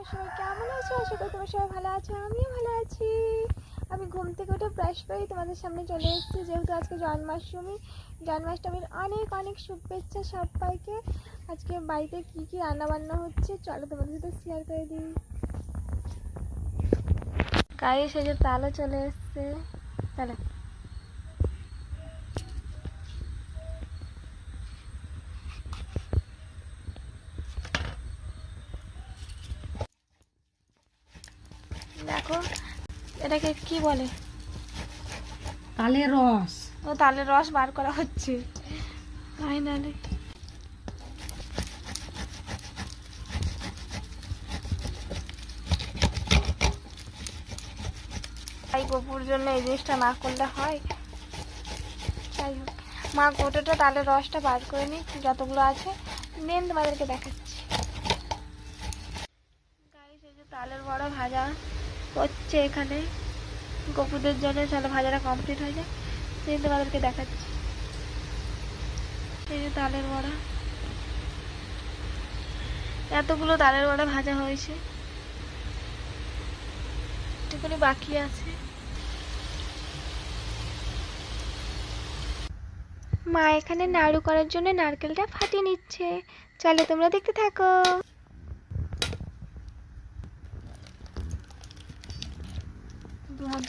তোমরা সবাই কেমন আছো? আশা করি তোমরা সবাই ভালো আছো, আমিও ভালো আছি। আমি ঘুম থেকে উঠে ব্রাশ করে তোমাদের সামনে চলে এসেছি। যেহেতু আজকে জন্মাষ্টমী, জন্মাষ্টমীর অনেক অনেক শুভেচ্ছা সবাইকে। আজকে বাড়িতে কী কী রান্নাবান্না হচ্ছে? চলো তোমাদের সাথে শেয়ার করে দিই। গায়ে সে যে তালও চলে এসছে। চলো। দেখো এটাকে কি বলে? তালের রস। ও তালের রস বার করা হচ্ছে। ফাইনালি তাই গপুর জন্য এই জিনিসটা না করলে হয়। যাই হোক মা গোটাটা তালের রসটা বার করে নিই যতগুলো আছে নেন তোমাদেরকে দেখাচ্ছি। তালের বড় ভাজা। হচ্ছে এখানে। গপুদের জন্য চলো ভাজাটা কমপ্লিট হয়ে যায় সেই জন্য তোমাদেরকে দেখাচ্ছি। এই যে তালের বড়া। এতগুলো তালের বড়া ভাজা হয়েছে। একটুখানি বাকি আছে। মা এখানে নাড়ু করার জন্য নারকেলটা ফাটিয়ে নিচ্ছে। চলো তোমরা দেখতে থাকো।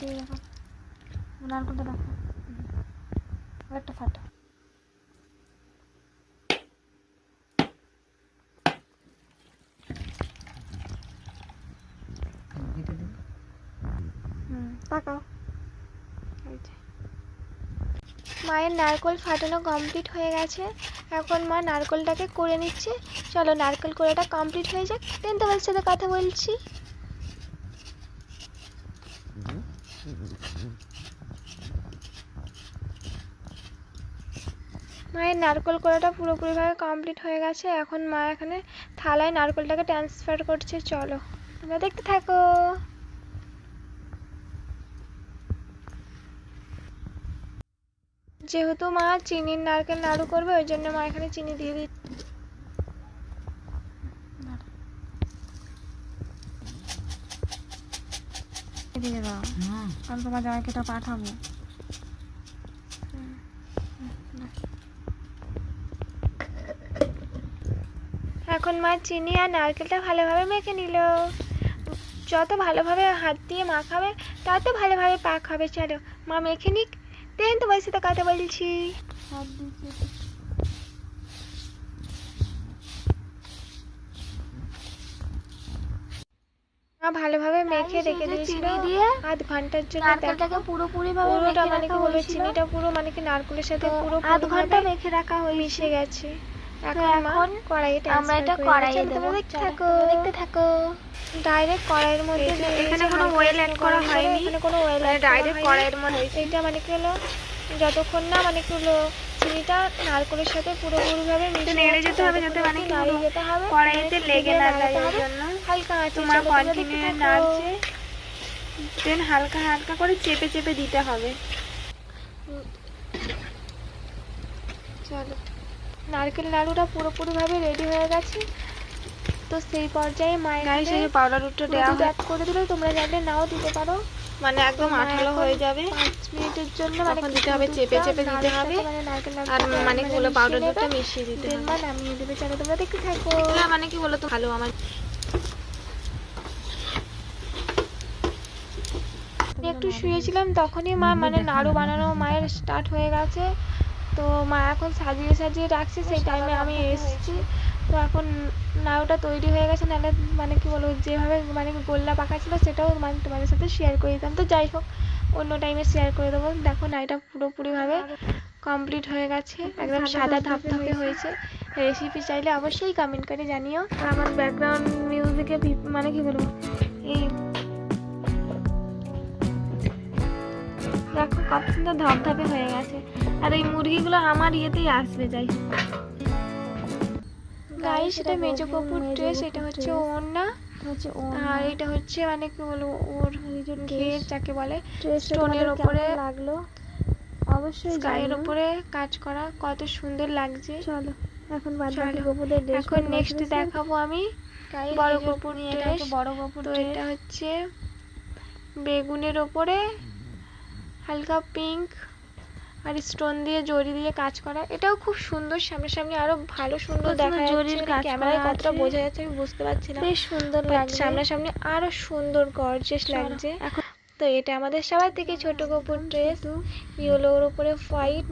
দু হাত দিয়ে দেখো নারকেলটা দেখো একটা ফাটা। মায়ের নারকল ফাটানো কমপ্লিট হয়ে গেছে। এখন মা নারকলটাকে করে নিচ্ছে। চলো নারকেল করাটা কমপ্লিট হয়ে যাক। দেন তোমার সাথে কথা বলছি। মায়ের নারকল করাটা পুরোপুরিভাবে কমপ্লিট হয়ে গেছে। এখন মা এখানে থালায় নারকলটাকে ট্রান্সফার করছে। চলো তোমরা দেখতে থাকো। যেহেতু মা চিনির নারকেল নাড়ু করবে ওই জন্য মা এখানে চিনি দিয়ে দিচ্ছে। দিয়ে দাও। হ্যাঁ তোমার জামাইকে তো পাঠাবো। এখন মা চিনি আর নারকেলটা ভালোভাবে মেখে নিল। যত ভালোভাবে হাত দিয়ে মাখাবে তত ভালোভাবে পাক হবে চলো। মা মেখে নিক। দেন তোমার সাথে কথা বলছি। ভালোভাবে মেখে রেখে দিয়েছিল। আধ ঘণ্টার জন্য নারকেলটাকে পুরোপুরি ভাবে পুরোটা মানে কি বলব। চিনিটা পুরো মানে কি নারকেলের সাথে পুরো আধ ঘণ্টা মেখে রাখা হয়েছে মিশে গেছে। এখন কড়াইতে আমরা এটা কড়াইয়ে দেবো। দেখতে থাকো। দেখতে থাকো। ডাইরেক্ট কড়াইয়ের মধ্যে এখানে কোনো একটু add করা হয়নি। এখানে কোনো oil মানে করা কড়াইয়ের মধ্যে। এটা মানে কি হলো? যতক্ষণ না মানে কি হলো চিনিটা নারকেলের সাথে পুরোপুরিভাবে মিশে নেড়ে যেতে হবে যাতে মানে কি হলো, কড়াইতে মানে লেগে না যায় ওই জন্য। হালকা আঁচে তোমার কন্টিনিউ। নাড়ছে। দেন হালকা হালকা করে চেপে চেপে দিতে হবে। চলো। নারকেল নাড়ুটা পুরোপুরিভাবে রেডি হয়ে গেছে। তো সেই পর্যায়ে মায়ের গাইস এই পাউডার দুধটা দেওয়া হয়। অ্যাড করে দিলে তোমরা চাইলে নাও দিতে পারো। মানে একদম আঠালো হয়ে যাবে। পাঁচ মিনিটের জন্য মানে দিতে হবে চেপে চেপে দিতে হবে। মানে আর মানে কি বলো পাউডার। দুধটা মিশিয়ে দিতে হবে। মা নামিয়ে দেবে চলো তোমরা দেখতে থাকো। না মানে কি বলো তো ভালো আমার একটু শুয়েছিলাম তখনই মা মানে নাড়ু বানানো মায়ের স্টার্ট হয়ে গেছে। তো মা এখন সাজিয়ে সাজিয়ে রাখছে সেই টাইমে আমি এসেছি। তো এখন নাড়ুটা তৈরি হয়ে গেছে নাহলে মানে কি বলব যেভাবে মানে গোল্লা পাকা ছিল সেটাও মানে তোমাদের সাথে শেয়ার করে দিতাম। তো যাই হোক অন্য টাইমে শেয়ার করে দেবো। দেখো নাড়িটা পুরোপুরিভাবে কমপ্লিট হয়ে গেছে। একদম সাদা ধপধপে হয়েছে। রেসিপি চাইলে অবশ্যই কমেন্ট করে জানিও। আর আমার ব্যাকগ্রাউন্ড মিউজিকে মানে কি বলব এই দেখো কত সুন্দর ধপধপে হয়ে গেছে। আর এই মুরগিগুলো আমার ইয়েতেই আসবে যাই গাইস এটা মেজো কপুর ড্রেস এটা হচ্ছে ওড়না। হচ্ছে আর এটা হচ্ছে মানে কি বলব ওর ঘের যাকে বলে স্টোনের ওপরে লাগল? অবশ্যই গায়ের। ওপরে কাজ করা কত সুন্দর লাগছে। চলো এখন ড্রেস এখন নেক্সট দেখাবো আমি বড় কপুর এটা হচ্ছে বড় কপুর তো এটা হচ্ছে বেগুনের ওপরে হালকা পিঙ্ক আর স্টোন দিয়ে জড়ি দিয়ে কাজ করা এটাও খুব সুন্দর। সামনাসামনি আরও ভালো সুন্দর দেখা যাচ্ছে। কাজ ক্যামেরায় কতটা বোঝা যাচ্ছে আমি বুঝতে পারছি না। বেশ সুন্দর লাগছে। সামনাসামনি আরও সুন্দর গর্জিয়াস লাগছে। এখন তো এটা আমাদের সবার থেকে ছোট কপুর ড্রেস ইয়েলোর উপরে হোয়াইট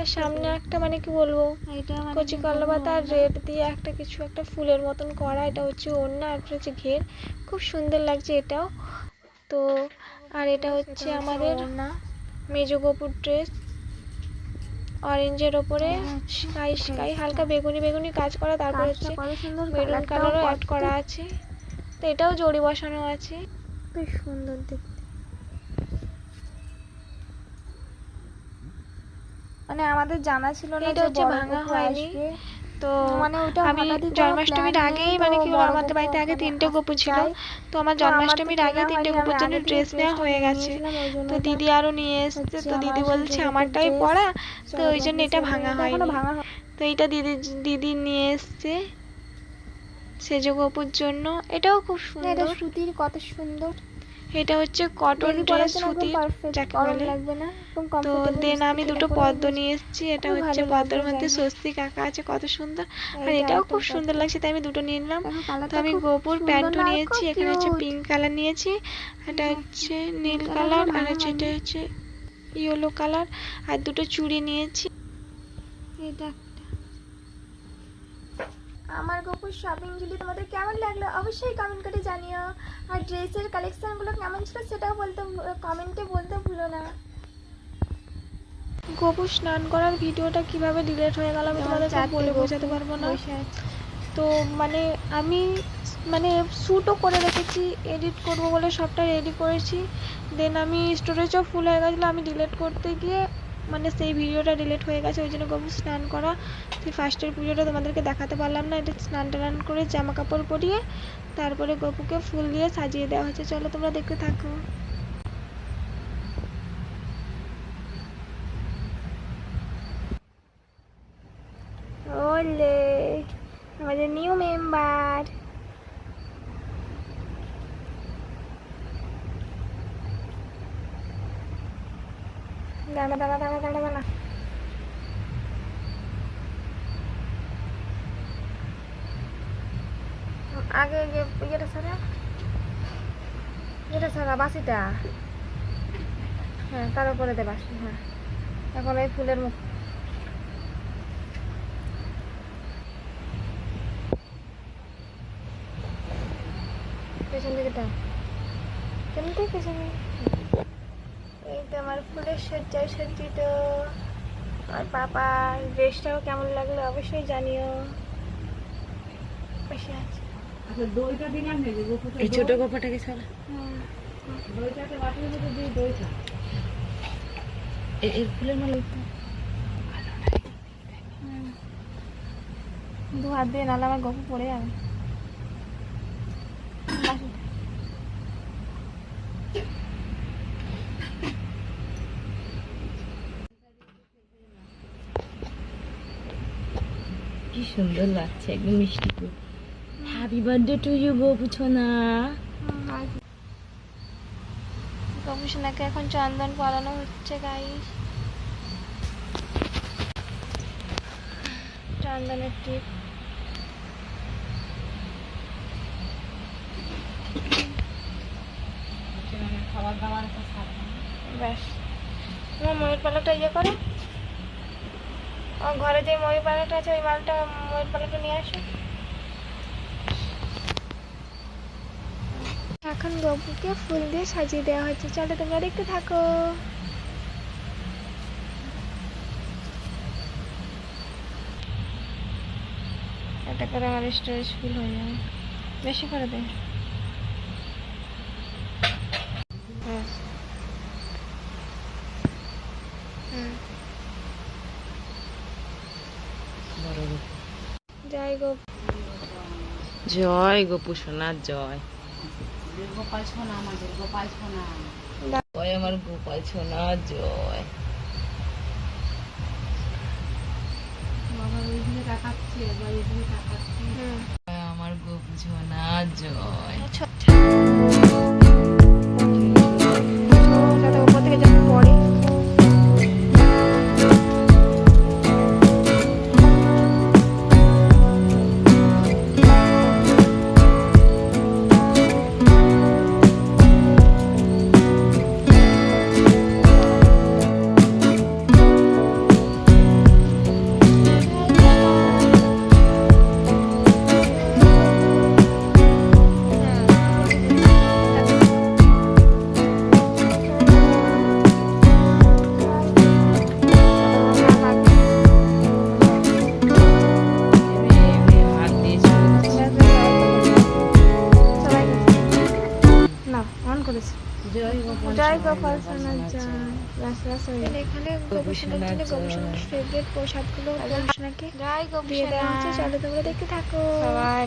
আর সামনে একটা মানে কি বলব? এটা মানে কচি কলা পাতা আর রেড দিয়ে একটা কিছু একটা ফুলের মতন করা। এটা হচ্ছে ওড়না আর একটা হচ্ছে ঘের। খুব সুন্দর লাগছে এটাও। তো আর এটা হচ্ছে আমাদের না মেজো গোপুর ড্রেস অরেঞ্জের ওপরে স্কাই স্কাই হালকা বেগুনি বেগুনি কাজ করা তারপর হচ্ছে মেরুন কালারও অ্যাড করা আছে। তো এটাও জড়ি বসানো আছে। বেশ সুন্দর দেখতে। মানে আমাদের জানা ছিল না এটা হচ্ছে ভাঙা হয়নি। তো মানে ওটা আমি জন্মাষ্টমীর আগেই মানে কি বড় আমাদের বাড়িতে আগে তিনটে গপু ছিল তো আমার জন্মাষ্টমীর আগে তিনটে হয়নি, জন্য ড্রেস নেওয়া হয়ে গেছে। তো দিদি আরও নিয়ে এসছে তো দিদি বলছে আমারটাই পড়া তো ওই জন্য এটা ভাঙা হয়নি। হয়- তো এটা দিদি দিদি নিয়ে এসছে সেজো গপুর জন্য। এটাও খুব সুন্দর। সুতির কত সুন্দর। এটা হচ্ছে কটন ড্রেস সুতির যাকে বলে না তো দেন আমি দুটো পদ্ম নিয়ে এসেছি এটা হচ্ছে পদ্মের মধ্যে জানো। স্বস্তি কাকা আছে কত সুন্দর আর এটাও খুব সুন্দর লাগছে তাই আমি দুটো নিয়ে নিলাম তো আমি গোপুর প্যান্টও নিয়েছি এখানে হচ্ছে। পিঙ্ক কালার নিয়েছি এটা হচ্ছে নীল কালার আর হচ্ছে এটা হচ্ছে ইয়েলো কালার আর দুটো চুড়ি নিয়েছি এটা। আমার গোপুর শপিং যদি তোমাদের কেমন লাগল অবশ্যই কমেন্ট করে জানিও। আর ড্রেসের কালেকশানগুলো কেমন ছিল সেটাও বলতে কমেন্টে বলতে ভুলো না। গোপু স্নান করার ভিডিওটা কীভাবে ডিলেট হয়ে গেল আমি তোমাদেরকে চারটে বলে বোঝাতে পারব না। তো মানে আমি মানে শ্যুটও করে রেখেছি এডিট করব বলে সবটা রেডি করেছি। দেন আমি স্টোরেজও ফুল হয়ে গেছিল আমি ডিলিট করতে গিয়ে মানে সেই ভিডিওটা ডিলিট হয়ে গেছে, ওই জন্য গপু স্নান করা। সেই ফার্স্টের পুজোটা তোমাদেরকে দেখাতে পারলাম না, এটা স্নান টান করে জামা কাপড় পরিয়ে তারপরে গপুকে ফুল দিয়ে সাজিয়ে দেওয়া হচ্ছে চলো তোমরা দেখতে থাকো। ওলে, আমাদের নিউ মেম্বার দাঁড়া দাঁড়া দাঁড়া দাঁড়া দাঁড়া আগে যে ইয়েটা সারা এটা সারা বাসিটা হ্যাঁ তার উপরে দে বাসি হ্যাঁ। এখন এই ফুলের মুখ। পেছন দিকেটা কেমনি পেছনে এই আমার ফুলের সজ্জায় সজ্জিত। আমার পাপা ড্রেসটাও কেমন লাগল অবশ্যই জানিও। বসে আছে। এই ছোট গোপাটাকে ছাড়া? এর ফুলের মালা দু হাত দিয়ে নাহলে আমার গপু পড়ে যাবে বাসি। কি সুন্দর লাগছে একদম মিষ্টি happy birthday to you Gopu ছোনা গবেষণাকে এখন চন্দন পরানো হচ্ছে গাইস চন্দনের টিপ ব্যাস। তোমার ময়ূর পালাটা ইয়ে করো। ঘরে যে ময়ূর পালাটা আছে ওই মালটা ময়ূর পালাটা নিয়ে আসো। এখন গপুকে ফুল দিয়ে সাজিয়ে দেওয়া হচ্ছে। চলো তোমরা দেখতে থাকো। এটা করে আমার স্টোরেজ ফুল হয়ে যাবে। বেশি করে দে ব্যাস। হুম। যাই গো জয় গোপু জয়। গোপাল সোনা গোপাল সোনা জয় আমার গোপাল সোনা জয়। আমার গোপু সোনা জয়। জয় গোপাল জয় সোনা, জয়। এখানে গবেষণার জন্য গবেষণার ফেভারিট প্রসাদগুলো জয় দিয়ে দেওয়া হচ্ছে চলো তোমরা দেখতে থাকো। সবাই